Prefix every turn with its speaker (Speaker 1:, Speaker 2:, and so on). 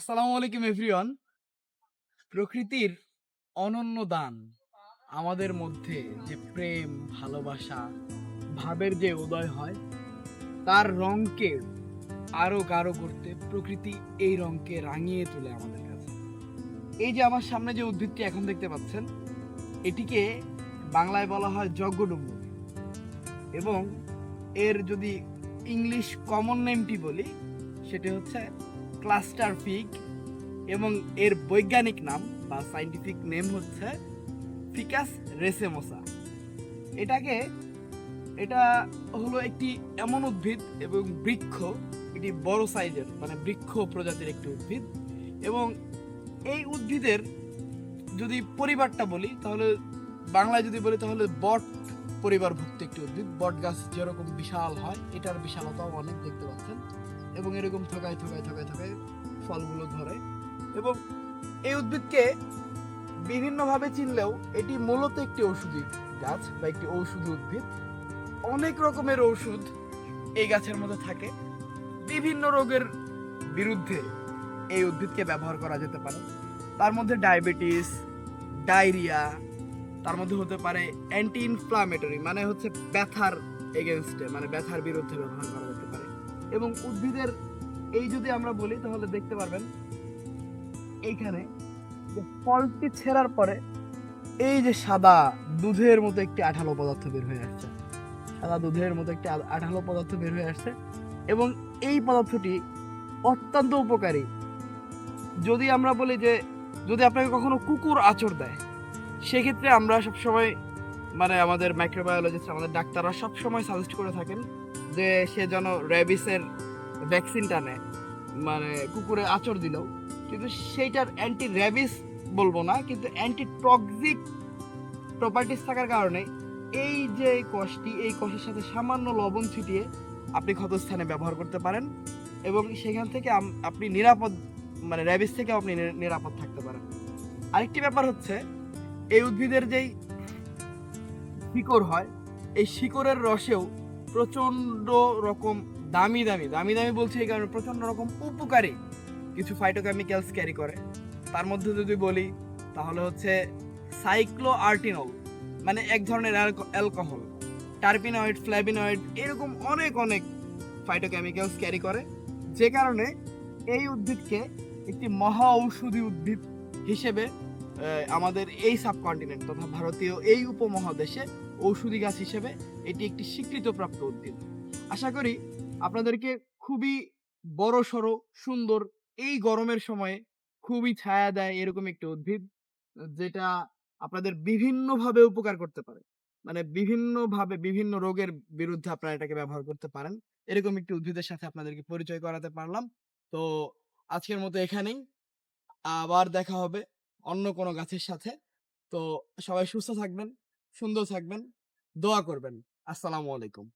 Speaker 1: আসসালামু আলাইকুম, এভরিওয়ান। প্রকৃতির অনন্য দান। আমাদের মধ্যে যে প্রেম, ভালোবাসা, ভাবের যে উদয় হয়, তার রঙকে আরও গাঢ় করতে প্রকৃতি এই রঙকে রাঙিয়ে তোলে আমাদের কাছে। এই যে আমার সামনে যে উদ্ভিদটি এখন দেখতে পাচ্ছেন, এটিকে বাংলায় বলা হয় যজ্ঞডুম্বুর এবং এর যদি ইংলিশ কমন নেমটি বলি, সেটি হচ্ছে ক্লাস্টার ফিগ এবং এর বৈজ্ঞানিক নাম বা সাইন্টিফিক নেম হচ্ছে ফিকাস রেসেমোসা এটাকে, এটা হলো একটি এমন উদ্ভিদ এবং বৃক্ষ, এটি বড় সাইজের মানে বৃক্ষ প্রজাতির একটি উদ্ভিদ এবং এই উদ্ভিদের যদি পরিবারটা বলি, তাহলে বাংলায় যদি বলি, তাহলে বট পরিবারভুক্ত একটি উদ্ভিদ। বট গাছ যেরকম বিশাল হয়, এটার বিশালতাও অনেক, দেখতে পাচ্ছেন। এবং এরকম থকায় থকায় থকায় থকায় ফলগুলো ধরে। এবং এই উদ্ভিদকে বিভিন্নভাবে চিনলেও এটি মূলত একটি ঔষধি গাছ বা একটি ঔষধি উদ্ভিদ। অনেক রকমের ঔষধ এই গাছের মধ্যে থাকে। বিভিন্ন রোগের বিরুদ্ধে এই উদ্ভিদকে ব্যবহার করা যেতে পারে। তার মধ্যে ডায়াবেটিস, ডায়রিয়া, তার মধ্যে হতে পারে অ্যান্টি ইনফ্লামেটরি মানে হচ্ছে ব্যথার এগেনস্টে মানে ব্যথার বিরুদ্ধে ব্যবহার করা এবং উদ্ভিদের এই যদি আমরা বলি, তাহলে দেখতে পারবেন এইখানে যে ফলটি ছেঁড়ার পরে এই যে সাদা দুধের মতো একটি আঠালো পদার্থ বের হয়ে আসছে। সাদা দুধের মতো একটি আঠালো পদার্থ বের হয়ে আসছে এবং এই পদার্থটি অত্যন্ত উপকারী। যদি আমরা বলি যে, যদি আপনাকে কখনো কুকুর আচর দেয়, সেক্ষেত্রে আমরা সবসময় মানে আমাদের মাইক্রোবায়োলজিস্ট আমাদের ডাক্তাররা সবসময় সাজেস্ট করে থাকেন যে সে যেন র্যাবিসের ভ্যাকসিনটা নেয়। মানে কুকুরে আচর দিল। কিন্তু সেইটার অ্যান্টি র্যাবিস বলব না, কিন্তু অ্যান্টি টক্সিক প্রপার্টিস থাকার কারণে এই যে কষটি, এই কষের সাথে সামান্য লবণ ছিটিয়ে আপনি ক্ষতস্থানে ব্যবহার করতে পারেন এবং সেখান থেকে আপনি নিরাপদ মানে র্যাবিস থেকেও আপনি নিরাপদ থাকতে পারেন। আরেকটি ব্যাপার হচ্ছে, এই উদ্ভিদের যেই শিকড় হয়, এই শিকড়ের রসেও প্রচণ্ড রকম, দামি দামি দামি দামি বলছি এই কারণে প্রচণ্ড রকম উপকারী কিছু ফাইটোকেমিক্যালস ক্যারি করে। তার মধ্যে যদি বলি, তাহলে হচ্ছে সাইক্লো আর্টিনল মানে এক ধরনের অ্যালকোহল। টার্পিনয়েড ফ্ল্যাভিনয়েড এরকম অনেক অনেক ফাইটোকেমিক্যালস ক্যারি করে, যে কারণে এই উদ্ভিদকে একটি মহা ঔষধি উদ্ভিদ হিসেবে আমাদের এই সাবকন্টিনেন্ট তথা ভারতীয় এই উপমহাদেশে ঔষধি গাছ হিসেবে এটি একটি স্বীকৃতপ্রাপ্ত উদ্ভিদ। আশা করি আপনাদেরকে খুবই বড়, সড়ো, সুন্দর এই গরমের সময়ে খুবই ছায়া দেয় এরকম একটি উদ্ভিদ, যেটা আপনাদের বিভিন্নভাবে উপকার করতে পারে। মানে বিভিন্নভাবে বিভিন্ন রোগের বিরুদ্ধে আপনারা এটাকে ব্যবহার করতে পারেন। এরকম একটি উদ্ভিদের সাথে আপনাদেরকে পরিচয় করাতে পারলাম। তো আজকের মতো এখানেই। আবার দেখা হবে অন্য কোনো গাছের সাথে। তো সবাই সুস্থ থাকবেন। সুন্দর থাকবেন। দোয়া করবেন। আসসালামু আলাইকুম।